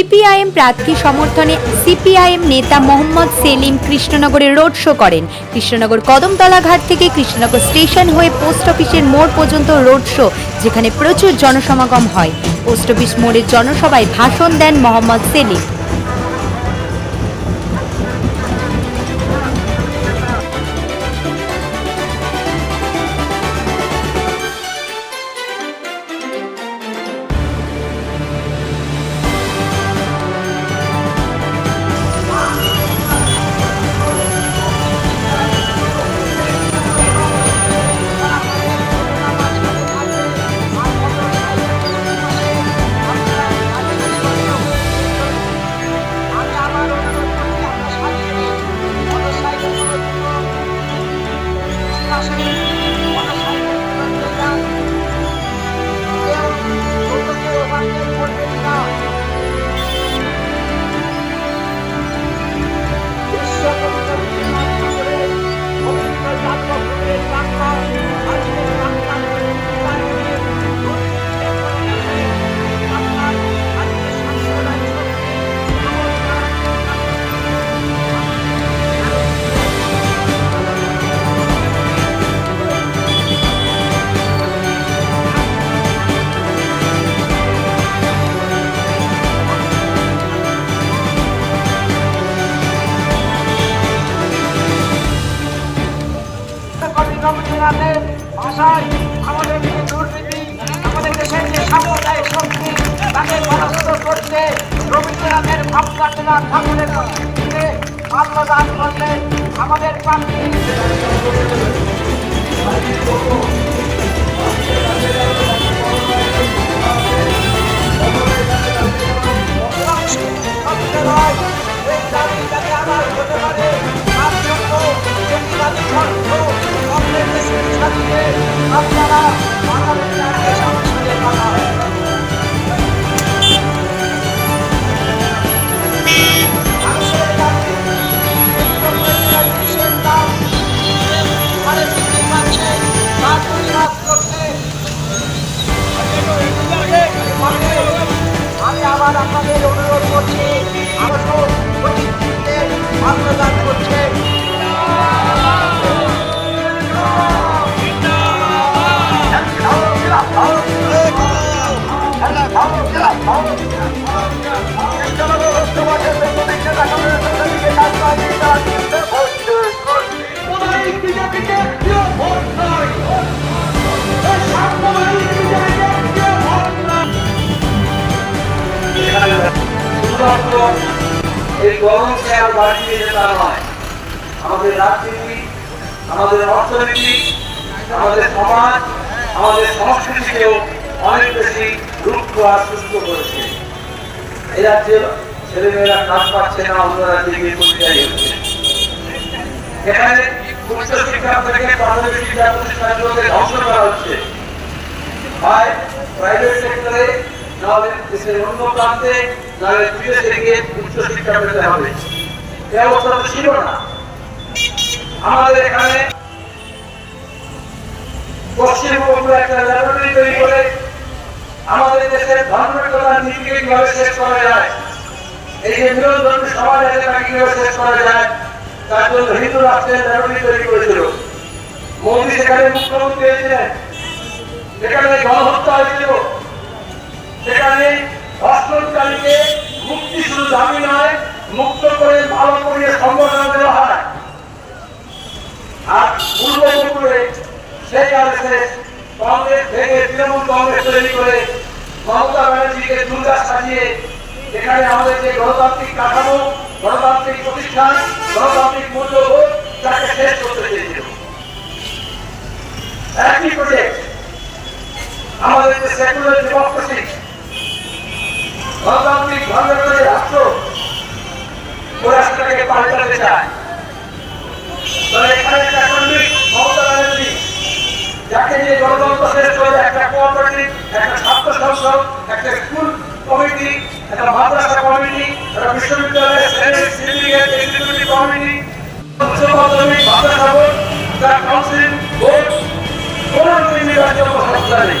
CPIM প্রার্থী সমর্থনে CPIM নেতা মোহাম্মদ সেলিম কৃষ্ণনগরে রোড শো করেন। কৃষ্ণনগর কদমতলা ঘাট থেকে কৃষ্ণনগর স্টেশন হয়ে পোস্ট অফিসের মোড় পর্যন্ত রোড শো, যেখানে প্রচুর জনসমাগম হয়। পোস্ট অফিস মোড়ের জনসভায় ভাষণ দেন মোহাম্মদ সেলিম। ভাবনা ঠাকুরের দিকে করলেন আমাদের প্রার্থী আবার হতে পারে। তার জন্য শুধুমাত্র এই গরমকে আর বাড়িয়ে যেতে নয় আমাদের রাজনীতি, আমাদের অর্থনীতি, আমাদের সমাজ, আমাদের সংস্কৃতিকেও অনেক বেশি রুক্ষ আর সুস্থ করেছে। এই রাজ্যে ছেলেমেয়েরা কাজ পাচ্ছে না, অন্য রাজ্যে গিয়ে পরিচয় হচ্ছে। এখানে উচ্চ শিক্ষা থেকে প্রাথমিক শিক্ষা প্রতিষ্ঠানগুলোকে ধ্বংস করা হচ্ছে। হয় প্রাইভেট সেক্টরে নাহলে দেশের অন্য প্রান্তে নাহলে বিদেশে গিয়ে উচ্চ শিক্ষা পেতে হবে। এ অবস্থা তো ছিল না। আমাদের এখানে পশ্চিমবঙ্গ একটা ল্যাবরেটরি তৈরি করে আমাদের দেশের ধর্মের নীতিকে কীভাবে শেষ করা যায়, এই যে মিলনধর্মী সমাজ আছে তাকে কীভাবে শেষ করা যায়, তার জন্য হিন্দু রাষ্ট্রের ল্যাবরেটরি তৈরি করেছিল। মোদী সেখানে মুখ্যমন্ত্রী হয়েছিলেন সেখানে গণহত্যা হয়েছিল। সেখানে অষ্টমকালীকে মুক্তি শুধু দাবি নয়, মুক্ত করে ভালো করে সংগঠন দেওয়া হয়। আর পূর্ব বঙ্গে সেই আদেশে কংগ্রেস থেকে তৃণমূল কংগ্রেস তৈরি করে মমতা ব্যানার্জিকে দুর্গা সাজিয়ে এখানে আমাদের যে গণতান্ত্রিক কাঠামো, গণতান্ত্রিক প্রতিষ্ঠান, গণতান্ত্রিক মূল্যবোধ, তাকে শেষ করতে চেয়েছিল। একই প্রজেক্ট আমাদের যে সেকুলার ডেমোক্রেসি গণতান্ত্রিক ধর্মের রাষ্ট্র ওই রাষ্ট্রটাকে পাল্টাতে চায়। তবে এখানে একটা কর্মী ছাত্র একটা স্কুল কমিটি একটা মাদ্রাসা কমিটি একটা বিশ্ববিদ্যালয়ের সেনেট সিন্ডিকেট এক্সিকিউটিভ কমিটি উচ্চ মাধ্যমিক নির্বাচন সংস্থা নেই।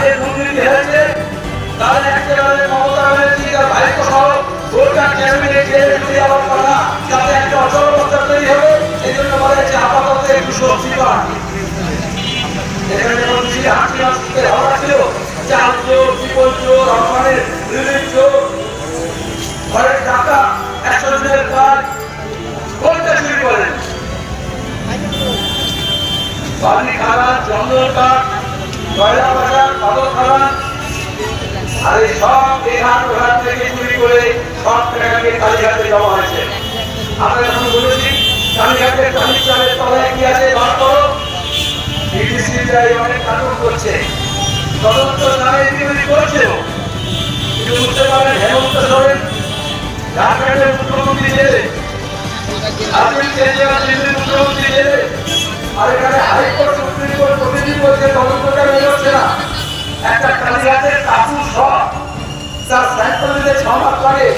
যে দুর্নীতি হয়েছে তাহলে ঘরের টাকা একশো দিনের কাজ কোনটা খারাপ চন্দন কাঠ কয়লা বাজার পাথর এই সব এই থেকে চুরি করে সব কালীঘাটে জমা হয়েছে। আমরা এখন বলেছি, কালীঘাটের কালী চালের তলায় কি আছে, বার অনেক নাটক করছে। তদন্ত নামে ইতিমধ্যে করেছিল কিন্তু বুঝতে পারেন হেমন্ত সোরেন ঝাড়খণ্ডের মুখ্যমন্ত্রী জেলে দিল্লির মুখ্যমন্ত্রী আর এখানে হাইকোর্ট সুপ্রিম বলছে না, একটা কালিয়াতের কাকু সব। তার স্যাম্পলিতে ছ মাস লাগে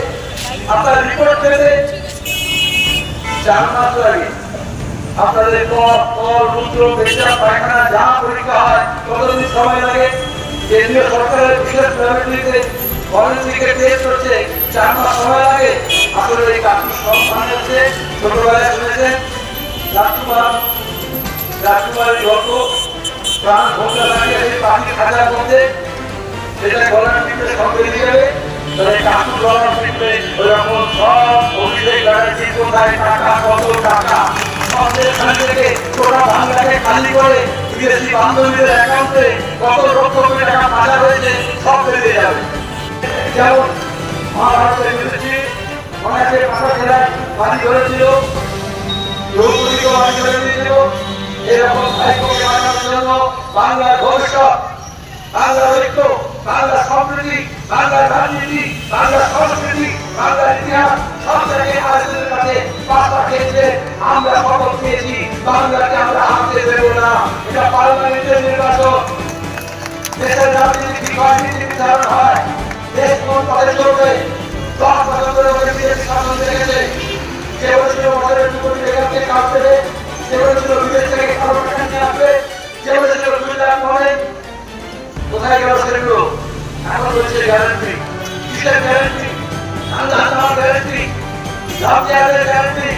আপনার চার মাস লাগে। আপনাদের কল কল পায়খানা, যা পরীক্ষা হয় কতদিন সময় লাগে। কেন্দ্রীয় সরকারের বিশেষ ল্যাবরেটরিতে ফরেন্সিকের চার মাস সময় লাগে। আসলে এই কাকু সব হচ্ছে ছোটবেলায় শুনেছেন রাজকুমারের গল্প, প্রাণ ভোগা লাগে এই পাখি খাঁচার মধ্যে, সেটা গলার পিঠে সব কোথায় টাকা, কত টাকা? সব এখান থেকে তোরা বাংলাকে খালি সব বেরিয়ে যাবে যেমন মহাভারতের বিরুদ্ধে অনেকে পাশা খেলায় বাড়ি ধরেছিল এরকম ভাইপোকে বাঁচানোর জন্য বাংলার ভবিষ্যৎ বাংলার রাজনীতি বাংলার সংস্কৃতি সব জায়গায় খেয়েছে আমরা শপথ বাংলাকে আমরা হাতে দেব না এটা পার্লামেন্টের নির্বাচন দেশের রাজনীতি রাজনীতি নির্ধারণ হয় দেশ কোন পথে চলবে দশ বছর ধরে ওদের বিজেপি শাসন দেখেছে কে বলেছিল বছরের দু কোটি কাজ দেবে কে বলেছিল কোথায় গেল সেগুলো? এখন বলছে গ্যারান্টি কিসের গ্যারান্টি তোমার গ্যারান্টি দেওয়ার গ্যারান্টি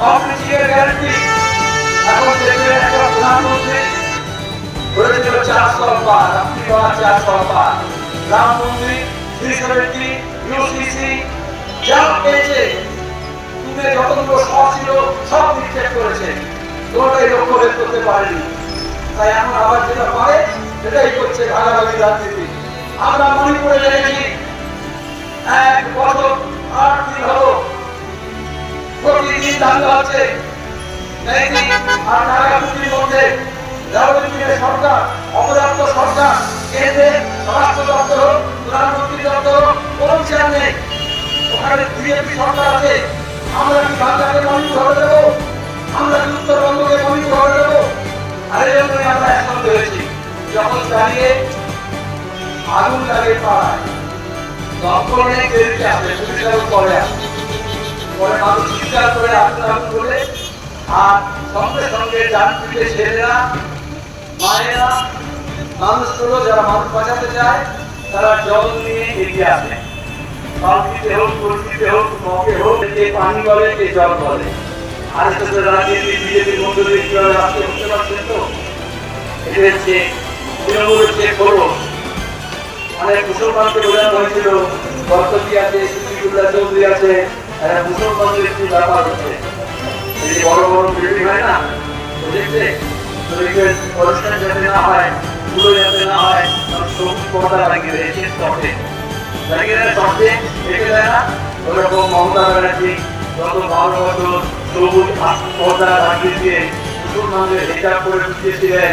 কমিটির গ্যারান্টি এখন দেখবেন একটা প্রধানমন্ত্রী বলেছিল চারশো বার আপনি বলা চারশো বার রাম মন্দির থ্রি সেভেন্টি ইউসিসি যা পেয়েছে, তুমি যতগুলো সব ছিল, সব নিক্ষেপ করেছে। কোনোটাই লক্ষ্য করতে পারেনি। তাই এখন আবার যেটা পারে সেটাই করছে ভাগাভাগি রাজনীতি। আমরা মণিপুরে দেখেছি এক আট দিন হলো প্রতিদিন দাঙ্গা হচ্ছে সরকার সরকার দপ্তর, প্রধানমন্ত্রী কোন চেয়ার নেই। ওখানে সরকার আছে, আমরা কি বাংলাকে মনিট করে দেবো? যখন দাঁড়িয়ে আগুন লাগে পাড়ায় আসে পরে মানুষ করে আগুন আগুন আর সঙ্গে সঙ্গে পিঠে ছেলেরা, মায়েরা, মানুষগুলো যারা মানুষ বাঁচাতে চায়, তারা জল নিয়ে এগিয়ে আসে। হোক হোক হোক পানি বলে জল বলে। আর রাজনীতি কীভাবে পারছেন তো? এটা হচ্ছে তৃণমূল হচ্ছে করো। অনেক মুসলমানকে বোঝানো হয়েছিল বর্তী আছে, সিদ্দিকুল্লাহ চৌধুরী আছে মুসলমানদের একটি ব্যাপার হচ্ছে। এই যে বড় বড় বিল্ডিং হয় না বুঝেছে অনুষ্ঠান যাতে না হয় পুরো যাতে না হয়, তার সবুজ পর্দা লাগিয়ে রয়েছে স্পটে লাগিয়ে দেয় স্পটে রেখে দেয় না ওরকম মমতা ব্যানার্জি, যত ভালো মতো সবুজ পর্দা লাগিয়ে দিয়ে মুসলমানদের হিসাব করে ঢুকিয়েছিলেন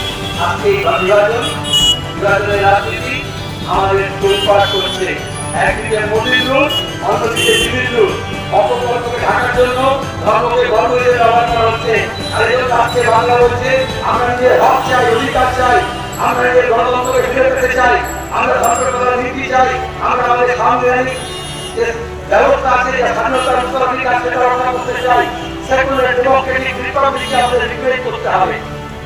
আজকে বিভাজন বিভাজনের রাজনীতি আমাদের তোলপাড় করছে। একদিকে মোদীর রূপ অন্যদিকে দিদির রূপ অপকর্মকে ঢাকার জন্য ধর্মকে গর্ব দিয়ে ব্যবহার করা হচ্ছে। আর এই জন্য আজকে বাংলা বলছে, আমরা নিজের হক চাই, অধিকার চাই, আমরা নিজের গণতন্ত্রকে ফিরে পেতে চাই, আমরা ধর্মের নীতি চাই, আমরা আমাদের সাংবিধানিক যে ব্যবস্থা আছে, যে স্বাধীনতার উত্তরাধিকার সেটা রক্ষা করতে চাই। সেকুলার ডেমোক্রেটিক রিপাবলিককে আমাদের রিপেয়ার করতে হবে।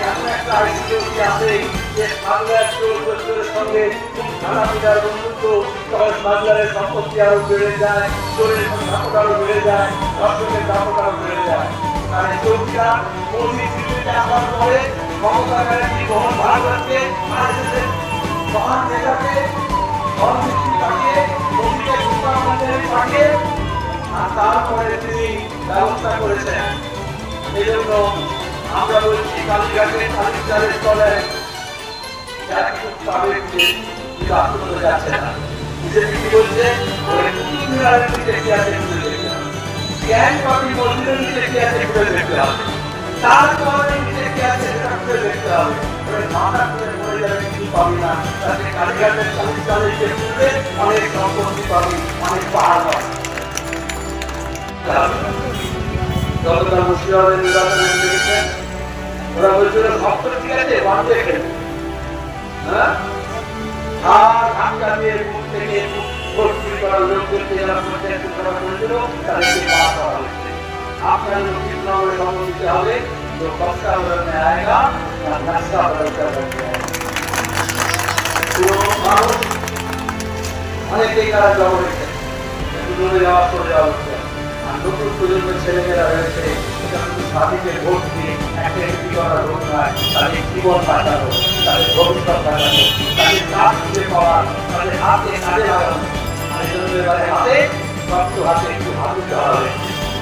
এমন সম্পত্তি আরও বেড়ে যায় চোরের দাপট আরও বেড়ে যায় ধর্ষণের দাপট আরও বেড়ে যায় মানে চৌকিদার মোদী দিল্লিতে মহান নেতাকে পাঠিয়ে মোদীকে সুপারমার্কেটে আর তারপরে তিনি ব্যবস্থা করেছেন। এই জন্য আমরা বলছি কালীঘাটে কালীঘাটের তলে। যা কিছু পাবে কিন্তু আত্মহত্যা যাচ্ছে না। বিজেপি বলছে ওই কুতুব মিনারের নিচে কি আছে খুঁজে দেখতে হবে। দেখতে হবে। তারপরে নিচে কি আছে দেখতে হবে। মাথা খুঁজে মরে কিছু পাবি না। কালীঘাটের খুঁজে অনেক সম্পত্তি পাবি, অনেক পাহাড় পাবি। গতকাল মুর্শিদাবাদের নির্বাচনে দেখেছেন ওরা বলছিল ভক্ত ঠিক আছে খেলবে হ্যাঁ? আর ধাক্কা দিয়ে আপনার লোককে চুনাবে সময় দিতে হবে। তো কষ্টা বলনে আয়েগা, আর রাস্তা বলতে পুরো মানুষ অনেকেই তারা জব রেখেছে দূরে যাওয়া চলে যাওয়া। নতুন প্রজন্মের ছেলেমেয়েরা রয়েছে স্বাধীনে ভোট দিয়ে একটা ভোট নয়, তাদের জীবন বাঁচানো, তাদের ভবিষ্যৎ বাঁচানো, তাদের কাজ খুঁজে পাওয়া, তাদের হাতে কাজে লাগানো। আর হাতে, শক্ত হাতে একটু হবে।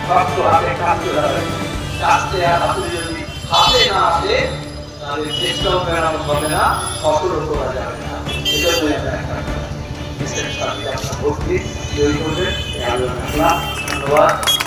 শক্ত হাতে কাজ আর হাতুড়ি যদি হাতে না আসে, তাহলে চেষ্টাও মেরামত হবে না সফলও করা যাবে না। এই জন্য একটা তৈরি yang